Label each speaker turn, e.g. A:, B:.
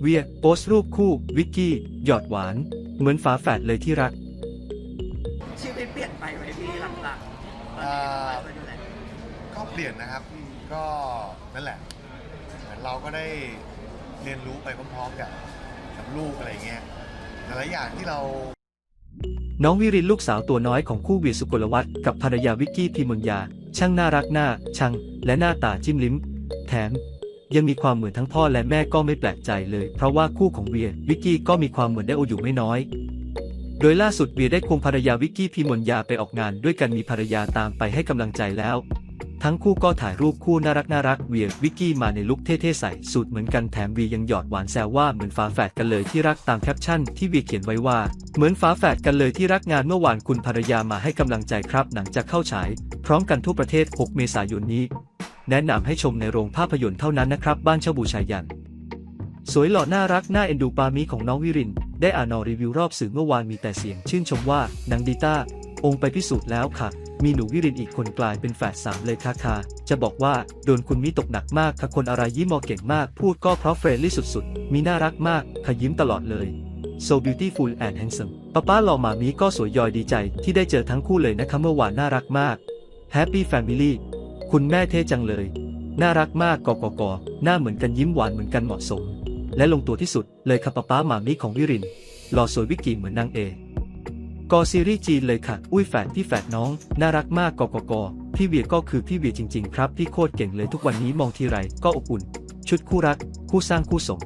A: เวีย โพสต์รูปคู่ วิกกี้ หยอดหวาน เหมือนฝาแฝดเลยที่รัก
B: ชีวิตเปลี่ยนไปไหมพี่หลังจากตอน
C: อ่า
B: นี้เป็นไปแล้ว
C: ก็เปลี่ยนนะครับ ก็นั่นแหละเหมือนเราก็ได้เรียนรู้ไปพร้อมๆกับกับลูกอะไรเงี้ยหลายๆอย่างที่เรา
A: น้องวิรินลูกสาวตัวน้อยของคู่เวียสุกลวัฒน์กับภรรยาวิกกี้พิมลยา ช่างน่ารักหน้า ชัง และหน้าตาจิ้มลิ้ม แถม ยังมีความเหมือนทั้งพ่อและแม่ก็ไม่แปลกใจเลย เพราะว่าคู่ของเวียวิกกี้ก็มีความเหมือนได้โออยู่ไม่น้อย โดยล่าสุดเวียได้ควงภรรยาวิกกี้พิมลยาไปออกงาน ด้วยกันมีภรรยาตามไปให้กำลังใจแล้ว ทั้งคู่ก็ถ่ายรูปคู่น่ารักน่ารักเวียวิกกี้มาในลุคเท่ๆใส่สูตรเหมือนกันแถมเวียยังหยอดหวานแซวว่าเหมือนฝาแฝดกันเลยที่รักตามแคปชั่นที่เวียเขียนไว้ว่าเหมือนฝาแฝดกันเลยที่รักงานเมื่อวานคุณภรรยามาให้กำลังใจครับ หนังจะเข้าฉายพร้อมกันทั่วประเทศ 6 เมษายนนี้ แนะนำให้ชมในโรงภาพยนตร์เท่านั้นนะครับ บ้านเช่าบูชายัน สวยหล่อน่ารักน่าเอ็นดูปามีของน้องวิริน ได้อ่านอรีวิวรอบสื่อเมื่อวานมีแต่เสียง ชื่นชมว่านังดีต้า องค์ไปพิสูจน์แล้วค่ะ มีหนูวิรินอีกคนกลายเป็นแฝดสามเลยค่ะค่ะ จะบอกว่าโดนคุณมิตกหนักมากค่ะคนอะไรยิ้มมอเก่งมาก พูดก็เพราะเฟรนลี่สุดๆ มีน่ารักมากค่ะยิ้มตลอดเลย so beautiful and handsome ป้าป้าหล่อมามีก็สวยยอยดีใจที่ได้เจอทั้งคู่เลยนะคะเมื่อวานน่ารักมาก Happy Family คุณแม่เท่จังเลย น่ารักมากกอกกอหน้าเหมือนกันยิ้มหวานเหมือนกันเหมาะสม และลงตัวที่สุดเลยค่ะป้าป้าหมามิของวิรินหล่อสวยวิกกี้เหมือนนางเอกกอซีรีส์จีนเลยค่ะ อุ้ยแฝดพี่แฝดน้อง น่ารักมากกอกกพี่เวียก็คือพี่เวียจริง ๆ ครับ พี่โคตรเก่งเลยทุกวันนี้มองทีไรก็อบอุ่น ชุดคู่รัก คู่สร้างคู่สม